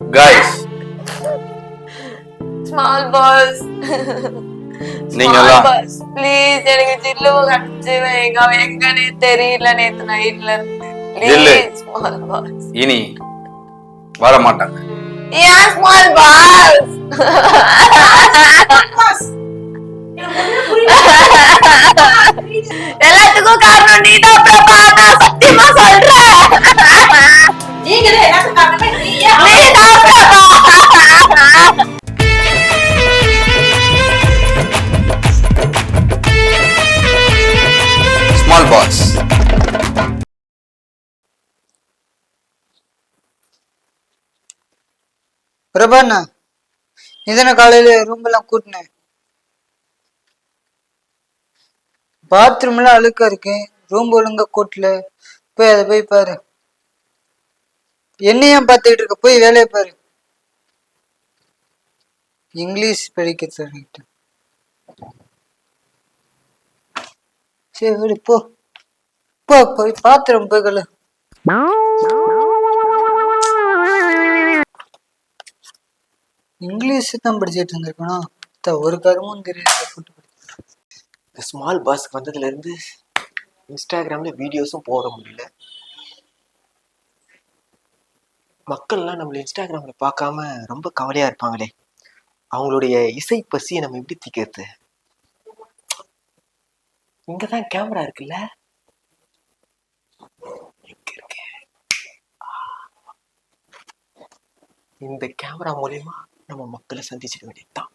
Guys small boss நீங்கெல்லாம் please எனக்கு கடிச்சு அவன் எங்கன்னே தெரியல நேத்து நைட்ல ஜில்லு. ஸ்மால் பாஸ் இனி வர மாட்டாங்க ஏன் ஸ்மால் பாஸ் எல்லாத்துக்கும் காரணம் நீதான். பிரபாண்ணா இதன காலையில ரூம் எல்லாம் கூட்டினேன் பாத்ரூம் எல்லாம் அழுக்கா இருக்கு. ரூம் ஒழுங்கா கூட்டல. போய் அதை போய் பாரு. என்னையும் பார்த்துக்கிட்டு இருக்க? போய் வேலையை பாரு. இங்கிலீஷ் படிக்க சொல்லிட்டேன். சரி போ. போ போய் பாத்திரம் போய்களு இங்கிலீஷ் தான் படிச்சுட்டு இருந்திருக்கணும். ஒரு கருமும் தெரியாது இந்த ஸ்மால் பாஸ்க்கு வந்ததுல இருந்து இன்ஸ்டாகிராம்ல வீடியோஸும் போட முடியல. மக்கள்லாம் நம்மள இன்ஸ்டாகிராம்ல பார்க்காம ரொம்ப கவலையா இருப்பாங்களே. அவங்களுடைய இசை பசியை நம்ம எப்படி தீக்கிறது இங்கதான் கேமரா இருக்குல்ல எங்க இருக்கு ஆ. இந்த கேமரா மூலயமா நம்ம மக்களை சந்திச்சிட வேண்டியதுதான்.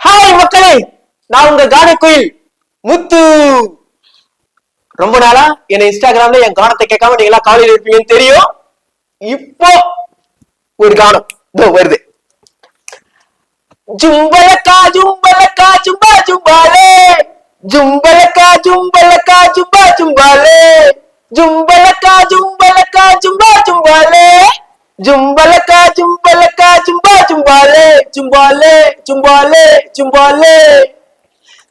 ஹாய்! மக்களே! நான் உங்க கான கோயில் முத்து. ரொம்ப நாளா என்ன இன்ஸ்டாகிராம்ல என் கானத்தை கேட்காம நீங்க எல்லாம் காலையில் இருப்பீங்கன்னு தெரியும். இப்போ ஒரு கானம் இதோ வருது. ஜும்பலக்கா ஜும்பலக்கா ஜும்பா ஜும்பாலே. ஜும்பலக்கா ஜும்பலக்கா ஜும்பா ஜும்பாலே. ஜும்பலக்கா ஜும்பலக்கா ஜும்பா ஜும்பாலே ஜும்பலக்கா ஜும்பலக்கா ஜும்பா ஜும்பாலே ஜும்பாலே ஜும்பாலே ஜும்பாலே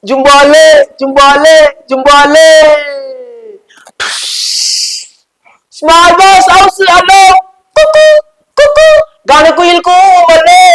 ஜும்பாலே ஜும்பாலே ஜும்பாலே ஸ்மால் பாஸ் ஹவுஸ் ஹலோ குக்கு குக்கு கான குயில் கூமலே குக்கு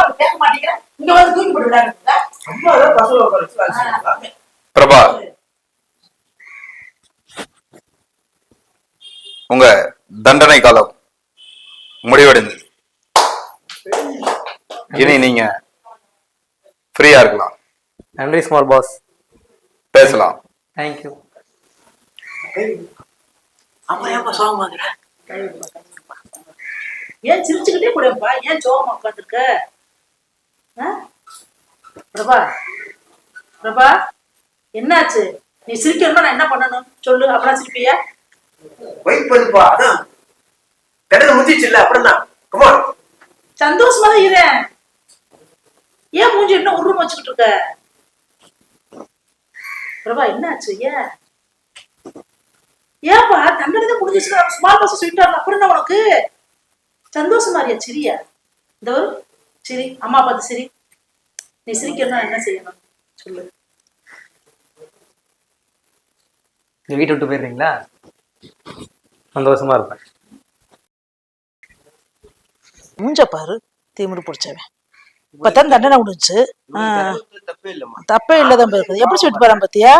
அவன் கேட்க மாட்டேங்கிறான். இங்க வந்து தூக்கி போட்டு விளையாடுறீங்களா? அம்மா தான் பசங்க உட்கார பிரபா. உங்க தண்டனை காலம் முடிவடைந்தது. இனி நீங்க ஃப்ரீயா இருக்கலாம். நன்றி ஸ்மால் பாஸ் பேசலாம். தேங்க்யூ அம்மா ஏமா சோகமாக்குற ஏன் சிரிச்சுக்கிட்டே கூடப்பா ஏன் சோகமா உட்காந்துருக்க பிரபா பிரபா என்னாச்சு? நீ சிரிக்கணும்னா நான் என்ன பண்ணணும்? சொல்லு அப்புறம் சிரிப்பியா? வெயிட் பண்ணுப்பா அதான். கடலை முத்திச்சு இல்ல கமான் சந்தோஷமா தான் ஏன் மூஞ்சி இன்னும் உருவம் வச்சுக்கிட்டு இருக்க? பிரபா என்னாச்சு? ஏன்? ஏன்பா தண்டனை தான் முடிஞ்சிச்சு ஸ்மால் பஸ் சொல்லிட்டாரு அப்புறம் என்ன உனக்கு? சந்தோஷமா இருக்கியா? சிரியா? இந்த ஒரு சரி. அம்மா பார்த்து சரி. நீ சிரிக்கணும்னா என்ன செய்யணும்? சொல்லு. இந்த வீட்டை விட்டு போயிடுறீங்களா? சந்தோஷமா இருப்பேன். மூஞ்ச பாரு திமிரு பிடிச்சவன். இப்பதான் தண்டனை முடிஞ்சு தப்பே இல்லதான் இருக்குது எப்படி சொல்லிட்டு போறான் பாத்தியா?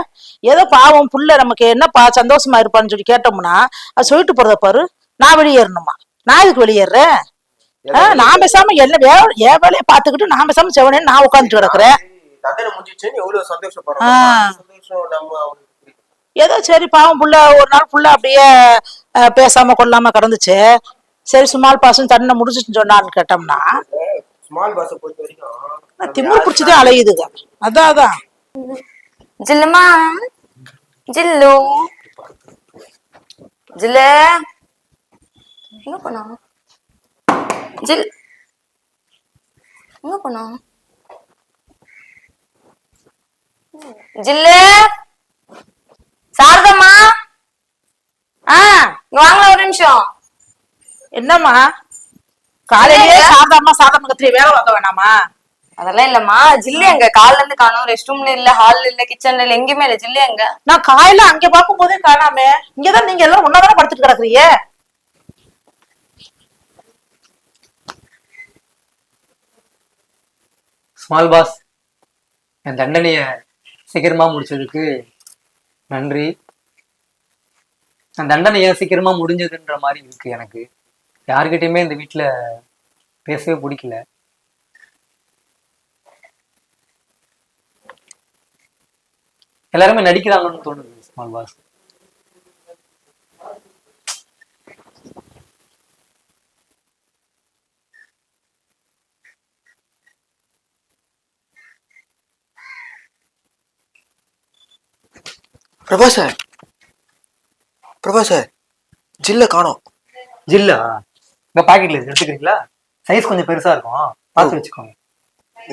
ஏதோ பாவம் புள்ள நமக்கு என்னப்பா சந்தோஷமா இருப்பான்னு சொல்லி கேட்டோம்னா அது சொல்லிட்டு போறத பாரு நான் வெளியேறணுமா? நான் இதுக்கு வெளியேறேன்? நான் பேசாம என்ன வே என் வேலையை பார்த்துக்கிட்டு நான் பேசாம செவனே நான் உட்காந்துட்டு கிடக்குறேன். ஏதோ சரி பாவம் புள்ள ஒரு நாள் ஃபுல்லா அப்படியே பேசாம கொள்ளாம கிடந்துச்சு. சரி சுமால் பாசம் தண்டனை முடிஞ்சிச்சுன்னு சொன்னான்னு கேட்டோம்னா ஸ்மால் பாஸை பொறுத்த வரைக்கும் திமிரு பிடிச்சதே அலையுதுங்க. அதான் அதான். ஜில்லுமா? ஜில்லு? ஜில்லு? எங்க போனா? ஜில் எங்க போனோம் ஜில்லு? சாரதம்மா? ஆ இங்க வாங்கல ஒரு நிமிஷம். என்னம்மா? காலையிலேயே சாதாரணமா சாதாரண கத்திரி வேலை பார்க்க வேணாமா? அதெல்லாம் இல்லம்மா ஜில்லு எங்க? கால்ல இருந்து காணும் ரெஸ்ட் ரூம்ல இல்ல ஹால்ல இல்ல கிச்சன்ல இல்ல எங்கேயுமே இல்ல. ஜில்லு எங்க? நான் காலையில அங்க பார்க்கும் போதே காணாமே. இங்கதான் நீங்க எல்லாம் ஒன்னாதானே படுத்துட்டு கிடக்குறீங்க? ஸ்மால் பாஸ் என் தண்டனைய சீக்கிரமா முடிச்சதுக்கு நன்றி. அந்த தண்டனை ஏன் சீக்கிரமா முடிஞ்சதுன்ற மாதிரி இருக்கு எனக்கு. யார்கிட்டயுமே இந்த வீட்ல பேசவே பிடிக்கல. எல்லாருமே நடிக்கிறாங்கன்னு தோணுது small boss Prabha sir Prabha sir ஜில்ல காணோம். ஜில்லா? இந்த பாக்கெட்ல இருக்கு எடுத்துக்கிறீங்களா? சைஸ் கொஞ்சம் பெருசா இருக்கும். பார்த்து வச்சுக்கோங்க.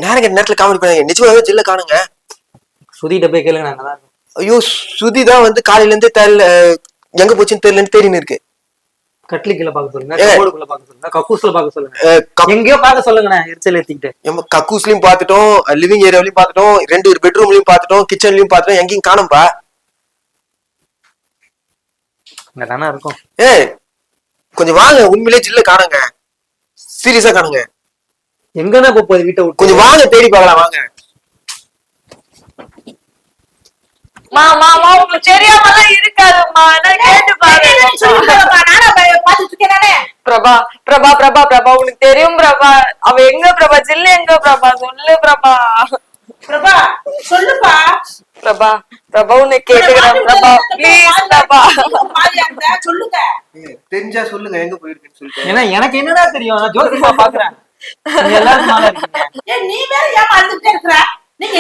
நேரம் கெட்ட நேரத்துல காமெடி பண்ணாங்க நிஜமாவே ஜில்ல காணுங்க. சுதிட்ட போய் கேளுங்க நாங்க தான் ஐயோ சுதி தான் வந்து காலையில இருந்து தெரியல எங்க போச்சுன்னு தெரியலன்னு தேடின்னு இருக்கு. கட்லி கீழே பார்க்க சொல்லுங்க. கபோர்டுக்குள்ள பார்க்க சொல்லுங்க கக்கூஸ்ல பார்க்க சொல்லுங்க. எங்கேயோ பார்க்க சொல்லுங்கண்ணே எரிச்சல் ஏத்திக்கிட்டு. எம்ம கக்கூஸ்லயும் பாத்துட்டோம் லிவிங் ஏரியாவிலயும் பாத்துட்டோம் ரெண்டு பெட்ரூம்லயும் பாத்துட்டோம் கிச்சன்லயும் பாத்துட்டோம் எங்கேயும் காணும்பா. இங்க தானே இருக்கும். ஏ கொஞ்சம் வாங்க உண்மையிலே ஜில்ல காணுங்க. சீரியஸா காணுங்க. எங்கண்ணா போகுது வீட்டை விட்டு கொஞ்சம் வாங்க தேடி பார்க்கலாம் வாங்க. பிரபா. பிரபா பிரபா பிரபா உனக்கு தெரியும் பிரபா. அவ எங்க பிரபா? ஜில்லு எங்க பிரபா? சொல்லு பிரபா. பிரபா சொல்லுப்பா. பிரபா பிரபா உன்னை கேட்டுக்கிறேன் பிரபா. ப்ளீஸ் பிரபா. சொல்லுங்க. தெரிஞ்சா சொல்லுங்க எங்க போயிருக்குன்னு சொல்லிட்டு. ஏன்னா எனக்கு என்னடா தெரியும்? நான் ஜோசியமா பாக்குறேன். நீங்க எல்லாரும் நல்லா இருக்கீங்க. ஏன் நீ வேற ஏன் அழுதுகிட்டே இருக்கிற? நீங்க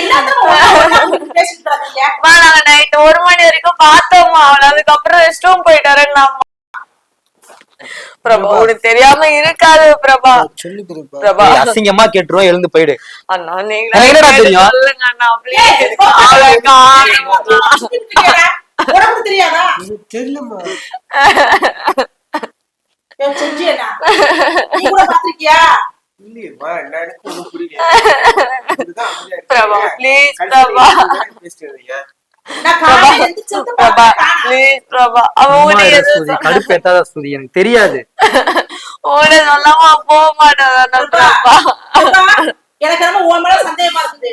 நைட் ஒரு மணி வரைக்கும் பார்த்தோம்மா. அவள அதுக்கப்புறம் ரெஸ்ட் ரூம் போயிட்டாரு பிரபா உனக்கு தெரியாம இருக்காது பிரபா. சொல்லு பிரபா. அசிங்கமா கேட்டுருவோம் எழுந்து போயிடு. அண்ணா நீங்க எனக்கு என்னடா தெரியும்? சொல்லுங்க அண்ணா. பிரபா ப்ளீஸ் பிரபா. கடுப்பு எனக்கு தெரியாது. உன சொல்லாம போக மாட்டேன் எனக்கு மேல சந்தேகமா இருக்குது.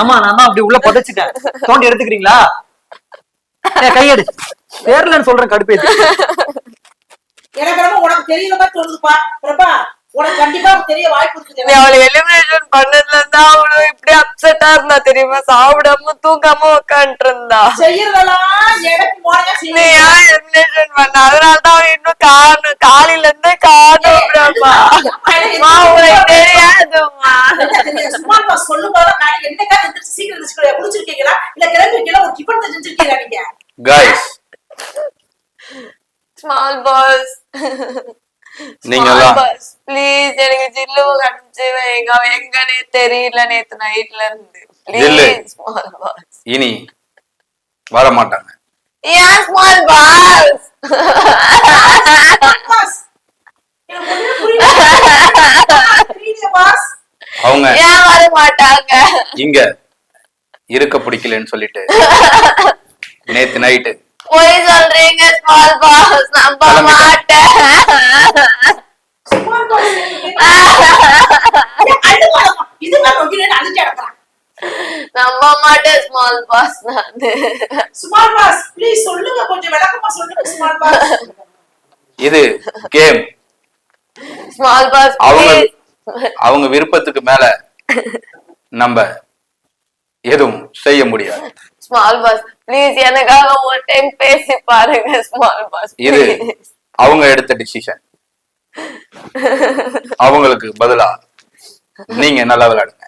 ஆமா நான் அப்படி உள்ள புதைச்சிட்டேன். தோண்டி எடுத்துக்கிறீங்களா? கையெடு தெரியலன்னு சொல்றேன் கடுப்பு ஏத்தி. எனக்கு என்னமோ உனக்கு தெரியல மாதிரி தோணுதுப்பா. பிரபா உனக்கு கண்டிப்பா தெரிய வாய்ப்பு இருக்குது நீ அவளை எலிமினேஷன் பண்ணதுல இருந்தா அவளும் இப்படி அப்செட்டா இருந்தா தெரியுமா? சாப்பிடாம தூக்காம உட்காந்துட்டு இருந்தா எனக்கு ஏன் எலிமினேஷன் பண்ண? அதனாலதான் அவன் இன்னும் காணும் காலையில இருந்தே காணும் உனக்கு தெரியாதும்மா. சும்மா சொல்லும் போது நான் என்னக்கா சீக்கிரம் இல்ல ஒரு நீங்க? கைஸ் ஸ்மால் நீங்கெல்லாம் ப்ளீஸ் எனக்கு ஜில்லு கடிச்சு அவன் எங்கனே தெரியல நேத்து நைட்ல இருந்து. ஜில்லு. ப்ளீஸ் ஸ்மால் பாஸ் இனி வர மாட்டாங்க. ஏன் ஸ்மால் பாஸ் அவங்க ஏன் வர மாட்டாங்க. இங்க இருக்க பிடிக்கலன்னு சொல்லிட்டு நேத்து நைட்டு போய் சொல்றீங்க ஸ்மால் பாஸ் நம்ப மாட்டேன். நம்ப மாட்டேன் ஸ்மால் பாஸ் நானு. சுமார் பாஸ் ப்ளீஸ் சொல்லுங்க கொஞ்சம் விளக்கமா சொல்லுங்க சுமார் பாஸ் இது கேம் ஸ்மால் பாஸ் அவங்க அவங்க விருப்பத்துக்கு மேல நம்ம எதுவும் செய்ய முடியாது. ஸ்மால் பாஸ் ப்ளீஸ் எனக்காக ஒரு டைம் பேசி பாருங்க ஸ்மால் பாஸ் இது அவங்க எடுத்த டிசிஷன் அவங்களுக்கு பதிலா நீங்க நல்லா விளையாடுங்க.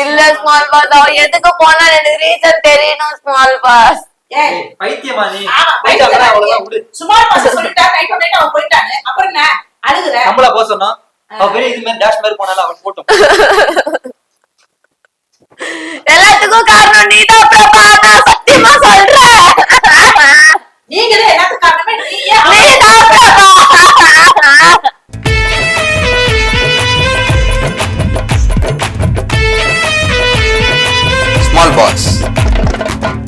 இல்ல ஸ்மால் பாஸ் அவன் எதுக்கு போனா எனக்கு ரீசன் தெரியணும் ஸ்மால் பாஸ் பைத்தியமா நீ. சுமார் பாஸ் சொல்லிட்டா நைட் நைட் அவன் போயிட்டானே. அப்ப நம்மளா போக சொன்னோம். அவ பெரிய இது மாதிரி டேஷ் மாதிரி போனாலும் அவன் போட்டும்.